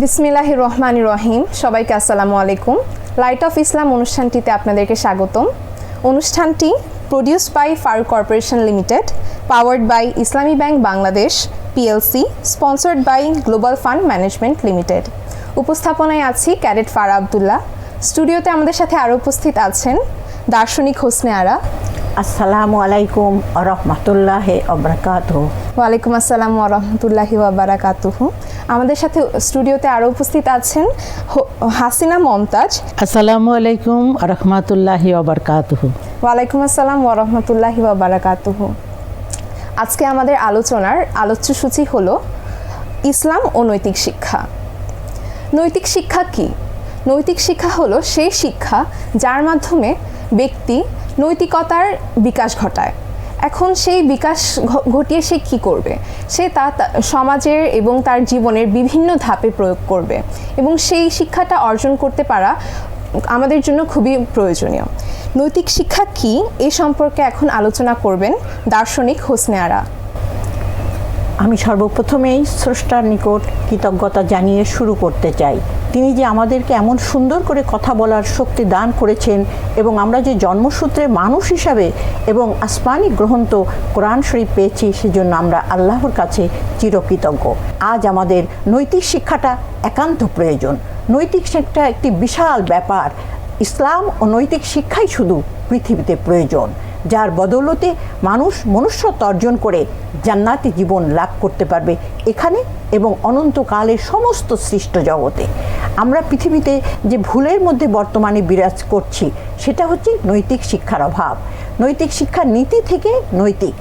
বিসমিল্লাহ রহমান রহিম। সবাইকে আসসালামু আলাইকুম। লাইট অফ ইসলাম অনুষ্ঠানটিতে আপনাদেরকে স্বাগতম। অনুষ্ঠানটি produce by Faruk corporation limited powered by Islami bank Bangladesh PLC sponsored by global fund management limited উপস্থাপনায় আছি ক্যাডেট ফারা আবদুল্লাহ। স্টুডিওতে আমাদের সাথে আরও উপস্থিত আছেন দার্শনিক হোসনে আরা। আসসালামু আলাইকুম রহমতুল্লাহ অবরাকাত ওয়ালাইকুম আসসালাম ওরহমতুল্লাহি ওয়াবারাকাতুহু আমাদের সাথে স্টুডিওতে আরও উপস্থিত আছেন হাসিনা মমতাজ। আসসালামু আলাইকুম রহমতুল্লাহি ওবরকাতুহু ওয়ালাইকুম আসসালাম ওরহমতুল্লাহি ওয়াবারাকাতুহু আজকে আমাদের আলোচনার আলোচ্য সূচি হলো ইসলাম ও নৈতিক শিক্ষা। নৈতিক শিক্ষা কি? নৈতিক শিক্ষা হলো সেই শিক্ষা যার মাধ্যমে ব্যক্তি নৈতিকতার বিকাশ ঘটায়। এখন সেই বিকাশ ঘটিয়ে সে কি করবে? সে তা, সমাজের এবং তার জীবনের বিভিন্ন ধাপে প্রয়োগ করবে এবং সেই শিক্ষাটা অর্জন করতে পারা আমাদের জন্য খুবই প্রয়োজনীয়। নৈতিক শিক্ষা কি? এ সম্পর্কে এখন আলোচনা করবেন দার্শনিক হোসনে আরা। আমি সর্বপ্রথমেই স্রষ্টার নিকট কৃতজ্ঞতা জানিয়ে শুরু করতে চাই। তিনি যে আমাদেরকে এমন সুন্দর করে কথা বলার শক্তি দান করেছেন এবং আমরা যে জন্মসূত্রে মানুষ হিসাবে এবং আসমানি গ্রহন্ত কোরআন শরীফ পেয়েছি, সেজন্য আমরা আল্লাহর কাছে চিরকৃতজ্ঞ। আজ আমাদের নৈতিক শিক্ষাটা একান্ত প্রয়োজন। নৈতিক শিক্ষা একটি বিশাল ব্যাপার। ইসলাম ও নৈতিক শিক্ষাই শুধু পৃথিবীতে প্রয়োজন। যার বদৌলতে মানুষ মনুষ্যত্ব অর্জন করে জান্নাতি জীবন লাভ করতে পারবে এখানে এবং অনন্তকালের সমস্ত সৃষ্ট জগতে। আমরা পৃথিবীতে যে ভুলের মধ্যে বর্তমানে বিরাজ করছি, সেটা হচ্ছে নৈতিক শিক্ষার অভাব। নৈতিক শিক্ষার নীতি থেকে নৈতিক।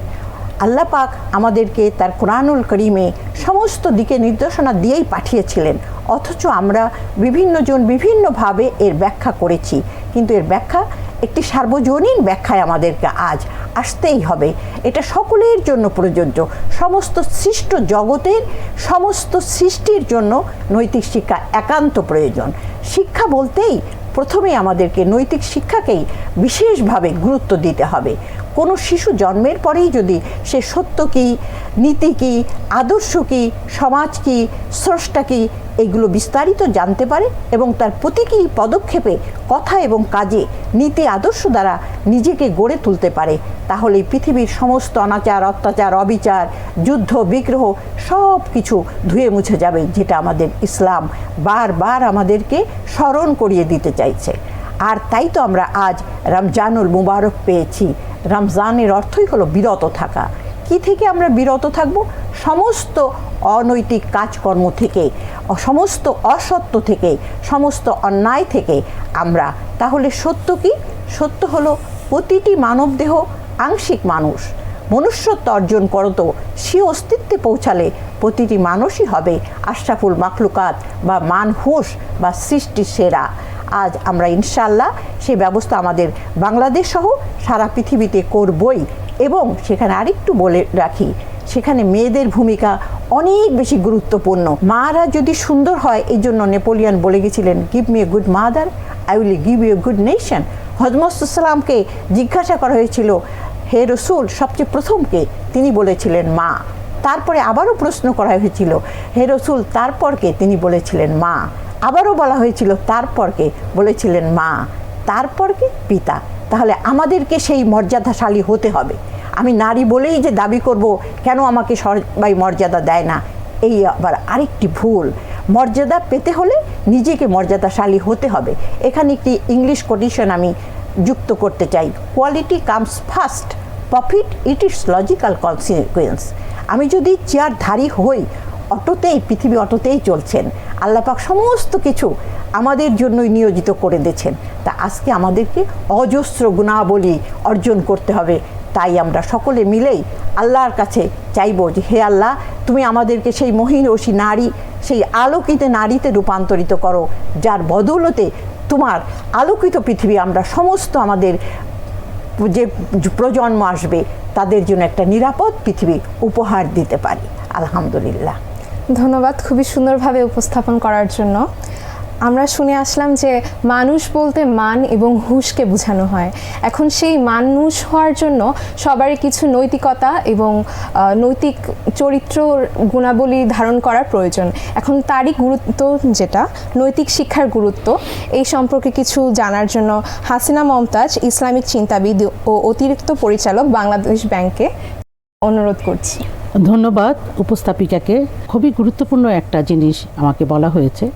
আল্লাহ পাক আমাদেরকে তার কোরআনুল করিমে সমস্ত দিকে নির্দেশনা দিয়েই পাঠিয়েছিলেন, অথচ আমরা বিভিন্নজন বিভিন্নভাবে এর ব্যাখ্যা করেছি। কিন্তু এর ব্যাখ্যা একটি সার্বজনীন ব্যাখ্যায় আমাদেরকে আজ আসতেই হবে। এটা সকলের জন্য প্রযোজ্য। সমস্ত সৃষ্ট জগতের, সমস্ত সৃষ্টির জন্য নৈতিক শিক্ষা একান্ত প্রয়োজন। শিক্ষা বলতেই প্রথমে আমাদেরকে নৈতিক শিক্ষাকেই বিশেষভাবে গুরুত্ব দিতে হবে। কোনো শিশু জন্মের পরেই যদি সে সত্য কী নীতি কী আদর্শ কী সমাজ কী স্রষ্টা কী এগুলো বিস্তারিত জানতে পারে এবং তার প্রতীকী পদক্ষেপে কথা এবং কাজে নীতি আদর্শ দ্বারা নিজেকে গড়ে তুলতে পারে তাহলে পৃথিবীর সমস্ত অনাচার, অত্যাচার, অবিচার, যুদ্ধ, বিগ্রহ সব কিছু ধুয়ে মুছে যাবে, যেটা আমাদের ইসলাম বারবার আমাদেরকে স্মরণ করিয়ে দিতে চাইছে। আর তাই তো আমরা আজ রমজানুল মুবারক পেয়েছি। রমজানের অর্থই হলো বিরত থাকা। কি থেকে আমরা বিরত থাকব? সমস্ত অনৈতিক কাজকর্ম থেকে, সমস্ত অসত্য থেকে, সমস্ত অন্যায় থেকে আমরা। তাহলে সত্য কি? সত্য হলো প্রতিটি মানবদেহ আংশিক মানুষ। মনুষ্যত্ব অর্জন করতো, সে অস্তিত্বে পৌঁছালে প্রতিটি মানুষই হবে আশরাফুল মাখলুকাত বা মানহুস বা সৃষ্টির সেরা। আজ আমরা ইনশাল্লাহ সেই ব্যবস্থা আমাদের বাংলাদেশ সহ সারা পৃথিবীতে করবই এবং সেখানে আরেকটু বলে রাখি, সেখানে মেয়েদের ভূমিকা অনেক বেশি গুরুত্বপূর্ণ। মারা যদি সুন্দর হয় এই জন্য নেপোলিয়ান বলে গেছিলেন give me a good mother I will give you a good nation হজমসাল্লামকে জিজ্ঞাসা করা হয়েছিল, হে রসুল, সবচেয়ে প্রথমকে তিনি বলেছিলেন, মা। তারপরে আবারও প্রশ্ন করা হয়েছিল, হে রসুল তারপরকে তিনি বলেছিলেন, মা। আবারও বলা হয়েছিল তারপরকে বলেছিলেন মা তারপরকে পিতা, তাহলে আমাদেরকে সেই মর্যাদাশালী হতে হবে। আমি নারী বলেই যে দাবি করব, কেন আমাকে সবাই মর্যাদা দেয় না? এই আবার আরেকটি ভুল। মর্যাদা পেতে হলে নিজেকে মর্যাদাশালী হতে হবে। এখানে একটি ইংলিশ কোটেশন আমি যুক্ত করতে চাই। Quality comes first profit it is logical consequence আমি যদি চেয়ারধারী হই অটোতেই, পৃথিবী অটোতেই চলছেন। আল্লাপাক সমস্ত কিছু আমাদের জন্যই নিয়োজিত করে দিয়েছেন। তা আজকে আমাদেরকে অজস্র গুণাবলী অর্জন করতে হবে। তাই আমরা সকলে মিলেই আল্লাহর কাছে চাইব যে, হে আল্লাহ, তুমি আমাদেরকে সেই মহিষী নারী, সেই আলোকিত নারীতে রূপান্তরিত করো, যার বদৌলতে তোমার আলোকিত পৃথিবী আমরা সমস্ত আমাদের যে প্রজন্ম আসবে, তাদের জন্য একটা নিরাপদ পৃথিবী উপহার দিতে পারি। আলহামদুলিল্লাহ। ধন্যবাদ খুবই সুন্দরভাবে উপস্থাপন করার জন্য। আমরা শুনে আসলাম যে মানুষ বলতে মান এবং হুশকে বোঝানো হয়। এখন সেই মানুষ হওয়ার জন্য সবারই কিছু নৈতিকতা এবং নৈতিক চরিত্র গুণাবলী ধারণ করার প্রয়োজন। এখন তারই গুরুত্ব যেটা, নৈতিক শিক্ষার গুরুত্ব, এই সম্পর্কে কিছু জানার জন্য হাসিনা মমতাজ, ইসলামিক চিন্তাবিদ ও অতিরিক্ত পরিচালক বাংলাদেশ ব্যাংকে অনুরোধ করছি। ধন্যবাদ উপস্থাপিকাকে। খুবই গুরুত্বপূর্ণ একটা জিনিস আমাকে বলা হয়েছে।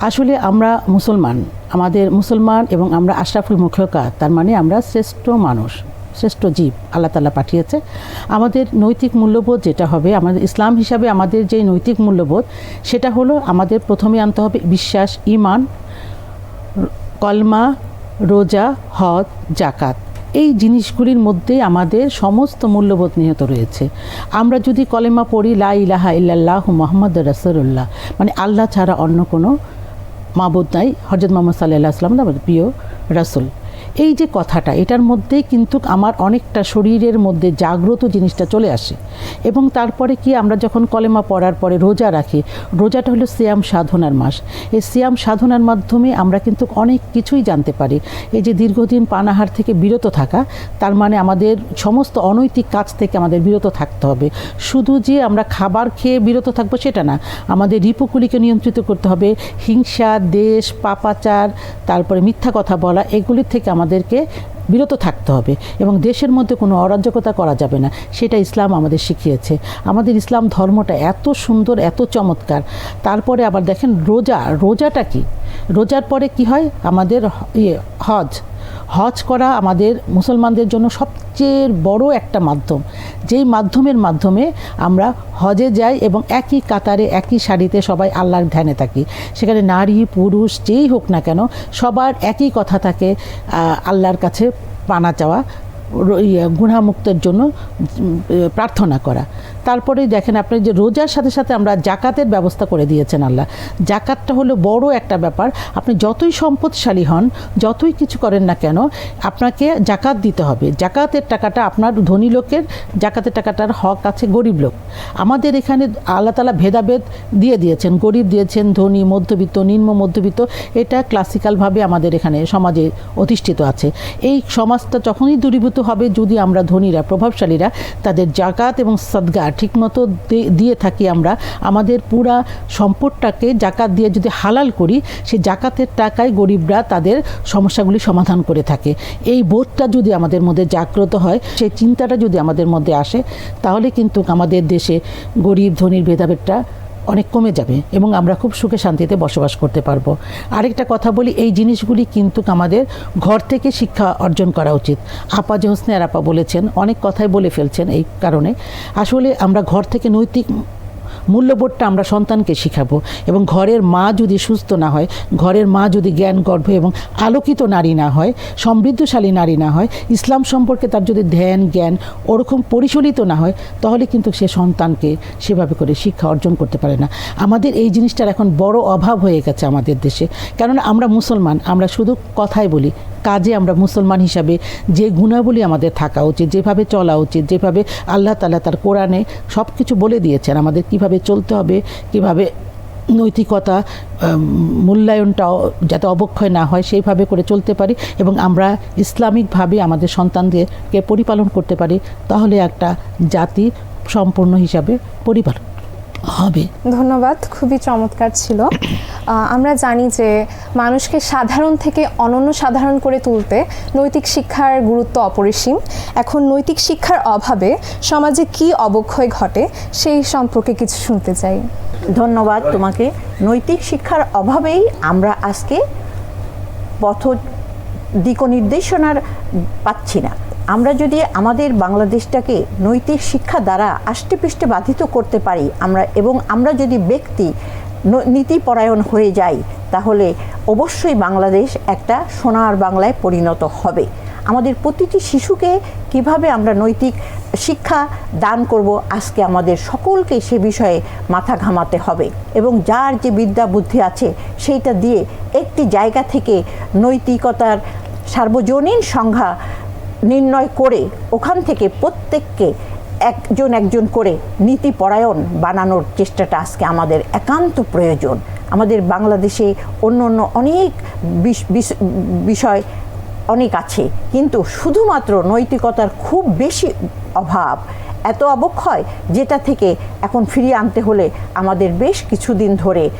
আসলে আমরা মুসলমান, আমাদের মুসলমান এবং আমরা আশরাফুল মুখকা তার মানে আমরা শ্রেষ্ঠ মানুষ, শ্রেষ্ঠ জীব, আল্লাহ তালা পাঠিয়েছে। আমাদের নৈতিক মূল্যবোধ যেটা হবে, আমাদের ইসলাম হিসাবে আমাদের যে নৈতিক মূল্যবোধ, সেটা হলো আমাদের প্রথমে আনতে হবে বিশ্বাস ইমান কলমা, রোজা, হজ জাকাত এই জিনিসগুলির মধ্যে আমাদের সমস্ত মূল্যবোধ নিহত রয়েছে। আমরা যদি কলেমা পড়ি, লা ইলাহা ইল্লাল্লাহ মোহাম্মদ রাসুল্লাহ মানে আল্লাহ ছাড়া অন্য কোনো মাবুদ নাই। হজরত মোহাম্মদ সাল্লাহ আসলাম আমাদের প্রিয় রাসুল। এই যে কথাটা, এটার মধ্যেই কিন্তু আমার অনেকটা শরীরের মধ্যে জাগ্রত জিনিসটা চলে আসে। এবং তারপরে কি, আমরা যখন কলেমা পড়ার পরে রোজা রাখি, রোজাটা হলো সিয়াম সাধনার মাস। এই সিয়াম সাধনার মাধ্যমে আমরা কিন্তু অনেক কিছুই জানতে পারি। এই যে দীর্ঘদিন পানাহার থেকে বিরত থাকা, তার মানে আমাদের সমস্ত অনৈতিক কাজ থেকে আমাদের বিরত থাকতে হবে। শুধু যে আমরা খাবার খেয়ে বিরত থাকব সেটা না, আমাদের রিপুকুলিকে নিয়ন্ত্রিত করতে হবে। হিংসা, দেশ, পাপাচার, তারপরে মিথ্যা কথা বলা এগুলির থেকে আমাদেরকে বিরত থাকতে হবে এবং দেশের মধ্যে কোনো অরাজকতা করা যাবে না। সেটা ইসলাম আমাদের শিখিয়েছে। আমাদের ইসলাম ধর্মটা এত সুন্দর, এত চমৎকার। তারপরে আবার দেখেন রোজা, রোজাটা কি? রোজার পরে কি হয়? আমাদের ইয়ে হজ। হজ করা আমাদের মুসলমানদের জন্য সবচেয়ে বড় একটা মাধ্যম। যেই মাধ্যমের মাধ্যমে আমরা হজে যাই এবং একই কাতারে একই শাড়িতে সবাই আল্লাহর ধ্যানে থাকি। সেখানে নারী পুরুষ যেই হোক না কেন সবার একই কথা থাকে আল্লাহর কাছে পানা চাওয়া ইয়ে, জন্য প্রার্থনা করা। তারপরেই দেখেন আপনি যে রোজার সাথে সাথে আমরা জাকাতের ব্যবস্থা করে দিয়েছেন আল্লাহ। জাকাতটা হলো বড় একটা ব্যাপার। আপনি যতই সম্পদশালী হন, যতই কিছু করেন না কেন, আপনাকে জাকাত দিতে হবে। জাকাতের টাকাটা আপনার ধনী লোকের, জাকাতের টাকাটার হক আছে গরিব লোক। আমাদের এখানে আল্লাহ তালা ভেদাভেদ দিয়ে দিয়েছেন। গরিব দিয়েছেন, ধনী, মধ্যবিত্ত, নিম্ন মধ্যবিত্ত। এটা ক্লাসিক্যালভাবে আমাদের এখানে সমাজে অধিষ্ঠিত আছে। এই সমাজটা যখনই দূরীভূত হবে, যদি আমরা ধনীরা, প্রভাবশালীরা তাদের জাকাত এবং সদগা ঠিকমতো দিয়ে থাকি আমরা, আমাদের পুরা সম্পদটাকে জাকাত দিয়ে যদি হালাল করি সেই জাকাতের টাকায় গরিবরা তাদের সমস্যাগুলি সমাধান করে থাকে। এই বোধটা যদি আমাদের মধ্যে জাগ্রত হয়, সেই চিন্তাটা যদি আমাদের মধ্যে আসে, তাহলে কিন্তু আমাদের দেশে গরিব, ধনীর ভেদাভেদটা অনেক কমে যাবে এবং আমরা খুব সুখে শান্তিতে বসবাস করতে পারব। আরেকটা কথা বলি, এই জিনিসগুলি কিন্তু আমাদের ঘর থেকে শিক্ষা অর্জন করা উচিত। আপা যে হোসনে আর আপা বলেছেন, অনেক কথাই বলে ফেলছেন এই কারণে। আসলে আমরা ঘর থেকে নৈতিক মূল্যবোধটা আমরা সন্তানকে শিখাবো এবং ঘরের মা যদি সুস্থ না হয়, ঘরের মা যদি জ্ঞান গর্ভ এবং আলোকিত নারী না হয়, সমৃদ্ধশালী নারী না হয়, ইসলাম সম্পর্কে তার যদি ধ্যান, জ্ঞান ওরকম পরিচালিত না হয়, তাহলে কিন্তু সে সন্তানকে সেভাবে করে শিক্ষা অর্জন করতে পারে না। আমাদের এই জিনিসটার এখন বড় অভাব হয়ে গেছে আমাদের দেশে। কেননা আমরা মুসলমান, আমরা শুধু কথাই বলি কাজে আমরা মুসলমান হিসাবে যে গুণাবলী আমাদের থাকা উচিত, যেভাবে চলা উচিত, যেভাবে আল্লাহ তালা তার কোরআনে সব কিছু বলে দিয়েছেন আমাদের কীভাবে চলতে হবে, কীভাবে নৈতিকতা মূল্যায়নটাও যাতে অবক্ষয় না হয়, সেইভাবে করে চলতে পারি এবং আমরা ইসলামিকভাবে আমাদের সন্তানদেরকে পরিপালন করতে পারি, তাহলে একটা জাতি সম্পূর্ণ হিসাবে পরিপালন হবে। ধন্যবাদ খুবই চমৎকার ছিল। আমরা জানি যে মানুষকে সাধারণ থেকে অনন্য সাধারণ করে তুলতে নৈতিক শিক্ষার গুরুত্ব অপরিসীম। এখন নৈতিক শিক্ষার অভাবে সমাজে কি অবক্ষয় ঘটে সেই সম্পর্কে কিছু শুনতে চাই। ধন্যবাদ তোমাকে। নৈতিক শিক্ষার অভাবেই আমরা আজকে পথ দিক নির্দেশনার পাচ্ছি না। আমরা যদি আমাদের বাংলাদেশটাকে নৈতিক শিক্ষা দ্বারা আষ্টেপৃষ্টে বাধিত করতে পারি, আমরা এবং আমরা যদি ব্যক্তি নীতিপরায়ণ হয়ে যাই, তাহলে অবশ্যই বাংলাদেশ একটা সোনার বাংলায় পরিণত হবে। আমাদের প্রতিটি শিশুকে কীভাবে আমরা নৈতিক শিক্ষা দান করব, আজকে আমাদের সকলকে সে বিষয়ে মাথা ঘামাতে হবে এবং যার যে বিদ্যা বুদ্ধি আছে, সেইটা দিয়ে একটি জায়গা থেকে নৈতিকতার সার্বজনীন সংজ্ঞা নির্ণয় করে ওখান থেকে প্রত্যেককে একজন একজন করে নীতি পরায়ণ বানানোর চেষ্টাটা আজকে আমাদের একান্ত প্রয়োজন। আমাদের বাংলাদেশে অন্য অন্য অনেক বিষ- বিষ- বিষয় অনেক আছে, কিন্তু শুধুমাত্র নৈতিকতার খুব বেশি অভাব এত অবক্ষয় যেটা থেকে এখন ফিরিয়ে আনতে হলে আমাদের বেশ কিছুদিন ধরে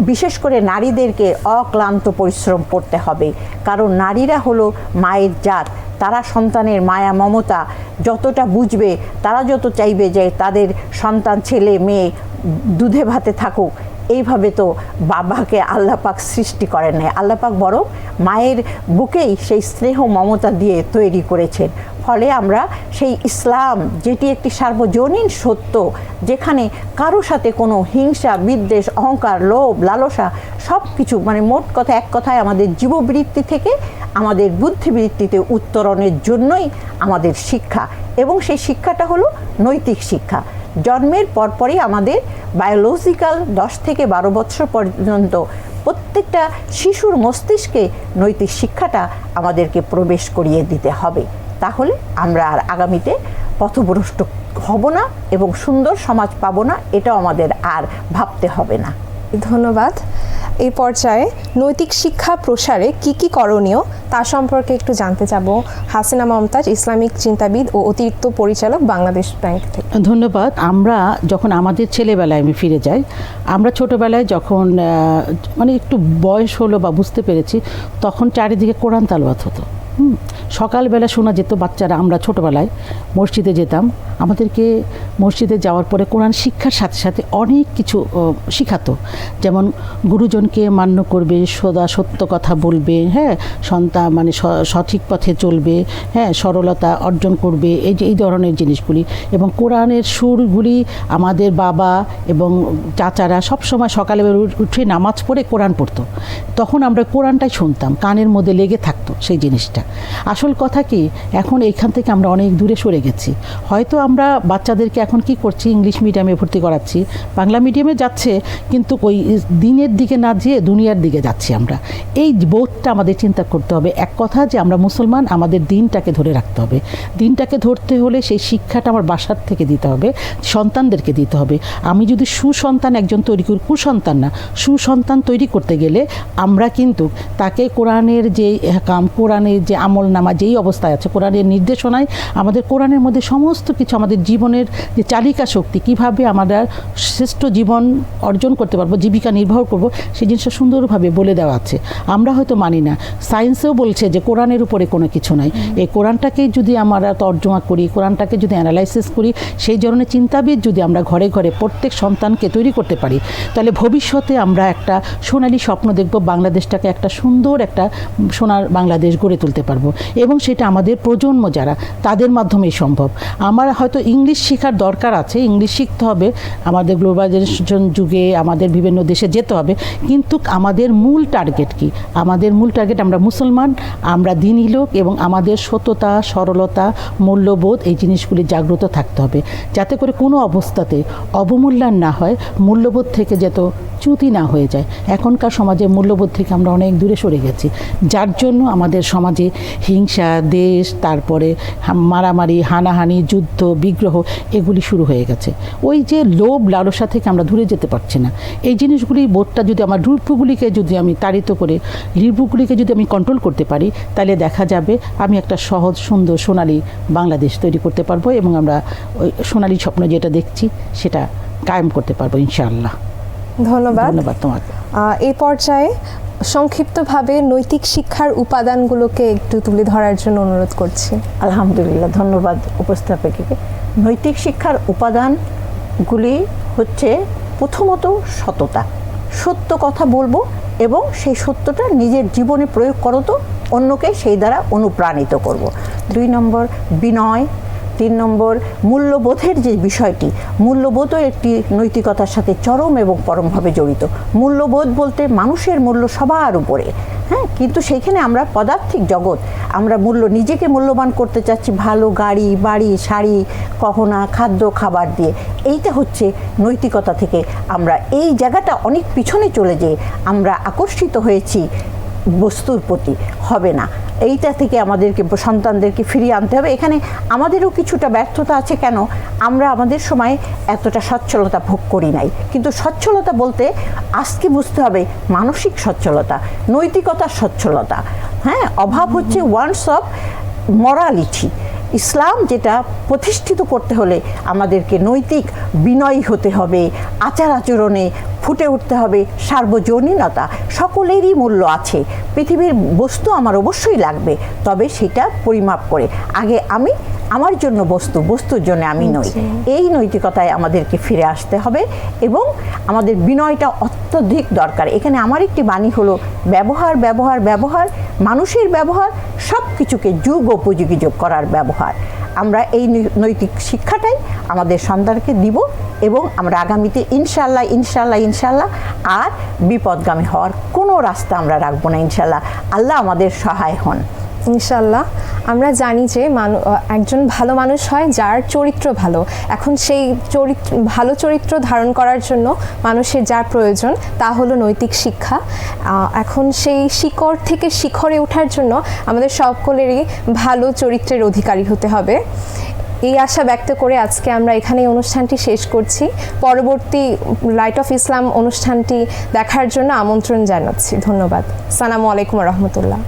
বিশেষ করে নারীদেরকে অক্লান্ত পরিশ্রম করতে হবে। কারণ নারীরা হলো মায়ের জাত। তারা সন্তানের মায়া, মমতা যতটা বুঝবে, তারা যত চাইবে যে তাদের সন্তান, ছেলে, মেয়ে দুধে ভাতে থাকুক। এইভাবে তো বাবাকে আল্লাপাক সৃষ্টি করেন নাই। আল্লাপাক বরং মায়ের বুকেই সেই স্নেহ মমতা দিয়ে তৈরি করেছেন। ফলে আমরা সেই ইসলাম, যেটি একটি সার্বজনীন সত্য, যেখানে কারও সাথে কোনো হিংসা, বিদ্বেষ, অহংকার, লোভ, লালসা সব কিছু মানে মোট কথা এক কথায় আমাদের জীববৃত্তি থেকে আমাদের বুদ্ধিবৃত্তিতে উত্তরণের জন্যই আমাদের শিক্ষা। এবং সেই শিক্ষাটা হলো নৈতিক শিক্ষা। জন্মের পরপরই আমাদের বায়োলজিক্যাল দশ থেকে বারো বছর পর্যন্ত প্রত্যেকটা শিশুর মস্তিষ্কে নৈতিক শিক্ষাটা আমাদেরকে প্রবেশ করিয়ে দিতে হবে। তাহলে আমরা আর আগামীতে পথভ্রষ্ট হব না এবং সুন্দর সমাজ পাবো না, এটাও আমাদের আর ভাবতে হবে না। ধন্যবাদ। এই পর্যায়ে নৈতিক শিক্ষা প্রসারে কি কি করণীয় তা সম্পর্কে একটু জানতে চাব। হাসিনা মমতাজ, ইসলামিক চিন্তাবিদ ও অতিরিক্ত পরিচালক বাংলাদেশ ব্যাংক থেকে। ধন্যবাদ। আমরা যখন আমাদের ছেলেবেলায় আমি ফিরে যাই, আমরা ছোটোবেলায় যখন মানে একটু বয়স হলো বা বুঝতে পেরেছি, তখন চারিদিকে কোরআন তালবাত হতো। হুম, সকালবেলা শোনা যেত বাচ্চারা আমরা ছোটোবেলায় মসজিদে যেতাম। আমাদেরকে মসজিদে যাওয়ার পরে কোরআন শিক্ষার সাথে সাথে অনেক কিছু শিখাতো। যেমন গুরুজনকে মান্য করবে সদা সত্য কথা বলবে হ্যাঁ সন্তান মানে সঠিক পথে চলবে হ্যাঁ সরলতা অর্জন করবে এই যে এই ধরনের জিনিসগুলি। এবং কোরআনের সুরগুলি আমাদের বাবা এবং চাচারা সব সময় সকালে উঠে নামাজ পড়ে কোরআন পড়তো। তখন আমরা কোরআনটাই শুনতাম কানের মধ্যে লেগে থাকতো সেই জিনিসটা। আসল কথা কি? এখন এইখান থেকে আমরা অনেক দূরে সরে গেছি। হয়তো আমরা বাচ্চাদেরকে এখন কি করছি? ইংলিশ মিডিয়ামে ভর্তি করাচ্ছি। বাংলা মিডিয়ামে যাচ্ছে, কিন্তু ওই দিনের দিকে না যেয়ে দুনিয়ার দিকে যাচ্ছি আমরা। এই বোধটা আমাদের চিন্তা করতে হবে। এক কথা যে আমরা মুসলমান, আমাদের দিনটাকে ধরে রাখতে হবে। দিনটাকে ধরতে হলে সেই শিক্ষাটা আমার বাসার থেকে দিতে হবে, সন্তানদেরকে দিতে হবে। আমি যদি সুসন্তান একজন তৈরি করি, কুসন্তান না, সুসন্তান তৈরি করতে গেলে আমরা কিন্তু তাকে কোরআনের যে কাম কোরআনের যে আমল নামা যেই অবস্থায় আছে কোরআনের নির্দেশনায় আমাদের কোরআনের মধ্যে সমস্ত কিছু আমাদের জীবনের যে চালিকা শক্তি কীভাবে আমরা শ্রেষ্ঠ জীবন অর্জন করতে পারব জীবিকা নির্বাহ করব সেই জিনিসটা সুন্দরভাবে বলে দেওয়া আছে। আমরা হয়তো মানি না। সায়েন্সেও বলছে যে কোরআনের উপরে কোনো কিছু নাই। এই কোরআনটাকেই যদি আমরা তর্জমা করি কোরআনটাকে যদি অ্যানালাইসিস করি সেই ধরনের চিন্তাবিদ যদি আমরা ঘরে ঘরে প্রত্যেক সন্তানকে তৈরি করতে পারি তাহলে ভবিষ্যতে আমরা একটা সোনালী স্বপ্ন দেখব বাংলাদেশটাকে একটা সুন্দর একটা সোনার বাংলাদেশ গড়ে তুলতে পারব। এবং সেটা আমাদের প্রজন্ম যারা, তাদের মাধ্যমেই সম্ভব। আমার হয়তো ইংলিশ শেখার দরকার আছে, ইংলিশ শিখতে হবে, আমাদের গ্লোবালাইজেশন যুগে আমাদের বিভিন্ন দেশে যেতে হবে, কিন্তু আমাদের মূল টার্গেট কি? আমাদের মূল টার্গেট আমরা মুসলমান, আমরা দিনী লোক এবং আমাদের সততা, সরলতা, মূল্যবোধ, এই জিনিসগুলি জাগ্রত থাকতে হবে। যাতে করে কোনো অবস্থাতে অবমূল্যায়ন না হয়, মূল্যবোধ থেকে যত চ্যুতি না হয়ে যায়। এখনকার সমাজে মূল্যবোধ থেকে আমরা অনেক দূরে সরে গেছি। যার জন্য আমাদের সমাজে হিংসা, দেশ, তারপরে মারামারি, হানাহানি, যুদ্ধ, বিগ্রহ, এগুলি শুরু হয়ে গেছে। ওই যে লোভ লালসা থেকে আমরা দূরে যেতে পারছি না। এই জিনিসগুলি বোধটা যদি আমার রূপগুলিকে যদি আমি তাড়িত করে লিপগুলিকে যদি আমি কন্ট্রোল করতে পারি, তাহলে দেখা যাবে আমি একটা সহজ, সুন্দর, সোনালী বাংলাদেশ তৈরি করতে পারব এবং আমরা ওই সোনালী স্বপ্ন যেটা দেখছি, সেটা কায়েম করতে পারব ইনশাআল্লাহ। ধন্যবাদ। ধন্যবাদ তোমাকে। এই পর্যায়ে সংক্ষিপ্তভাবে নৈতিক শিক্ষার উপাদানগুলোকে একটু তুলে ধরার জন্য অনুরোধ করছি। আলহামদুলিল্লাহ ধন্যবাদ উপস্থাপককে। নৈতিক শিক্ষার উপাদানগুলি হচ্ছে প্রথমত সততা। সত্য কথা বলব এবং সেই সত্যটা নিজের জীবনে প্রয়োগ করো তো অন্যকে সেই দ্বারা অনুপ্রাণিত করব। দুই নম্বর বিনয়। তিন নম্বর, মূল্যবোধের যে বিষয়টি মূল্যবোধও একটি নৈতিকতার সাথে চরম এবং পরমভাবে জড়িত। মূল্যবোধ বলতে মানুষের মূল্য সবার উপরে হ্যাঁ? কিন্তু সেইখানে আমরা পদার্থিক জগৎ, আমরা মূল্য নিজেকে মূল্যবান করতে চাচ্ছি ভালো গাড়ি, বাড়ি, শাড়ি, গহনা, খাদ্য, খাবার দিয়ে। এইটা হচ্ছে নৈতিকতা থেকে আমরা, এই জায়গাটা অনেক পিছনে চলে যেয়ে আমরা আকর্ষিত হয়েছি বস্তুর প্রতি হবে না। এইটা থেকে আমাদেরকে, সন্তানদেরকে ফিরিয়ে আনতে হবে। এখানে আমাদেরও কিছুটা ব্যর্থতা আছে কেন? আমরা আমাদের সময় এতটা সচ্ছলতা ভোগ করি নাই। কিন্তু সচ্ছলতা বলতে আজকে বুঝতে হবে মানসিক সচ্ছলতা, নৈতিকতার সচ্ছলতা। হ্যাঁ অভাব হচ্ছে ওয়ান্স অফ মরালিটি। ইসলাম যেটা প্রতিষ্ঠিত করতে হলে আমাদেরকে নৈতিক বিনয়ী হতে হবে আচার আচরণে ফুটে উঠতে হবে সার্বজনীনতা সকলেরই মূল্য আছে। পৃথিবীর বস্তু আমার অবশ্যই লাগবে তবে সেটা পরিমাপ করে। আগে আমি আমার জন্য বস্তু বস্তুর জন্য আমি নই। এই নৈতিকতায় আমাদেরকে ফিরে আসতে হবে এবং আমাদের বিনয়টা অত্যধিক দরকার। এখানে আমার একটি বাণী হলো ব্যবহার ব্যবহার ব্যবহার মানুষের ব্যবহার সব কিছুকে যুগ উপযোগী যোগ করার ব্যবহার। আমরা এই নৈতিক শিক্ষাটাই আমাদের সন্তানকে দিব এবং আমরা আগামীতে ইনশাল্লাহ ইনশাল্লাহ ইনশাল্লাহ আর বিপদগামী হওয়ার কোনো রাস্তা আমরা রাখব না ইনশাল্লাহ আল্লাহ আমাদের সহায় হন। ইনশাল্লাহ আমরা জানি যে মানু একজন ভালো মানুষ হয় যার চরিত্র ভালো। এখন সেই চরিত্র ভালো চরিত্র ধারণ করার জন্য মানুষের যা প্রয়োজন তা হলো নৈতিক শিক্ষা। এখন সেই শিকড় থেকে শিখরে ওঠার জন্য আমাদের সকলেরই ভালো চরিত্রের অধিকারী হতে হবে। এই আশা ব্যক্ত করে আজকে আমরা এখানে অনুষ্ঠানটি শেষ করছি। পরবর্তী লাইট অফ ইসলাম অনুষ্ঠানটি দেখার জন্য আমন্ত্রণ জানাচ্ছি। ধন্যবাদ। সালামু আলাইকুম রহমতুল্লাহ।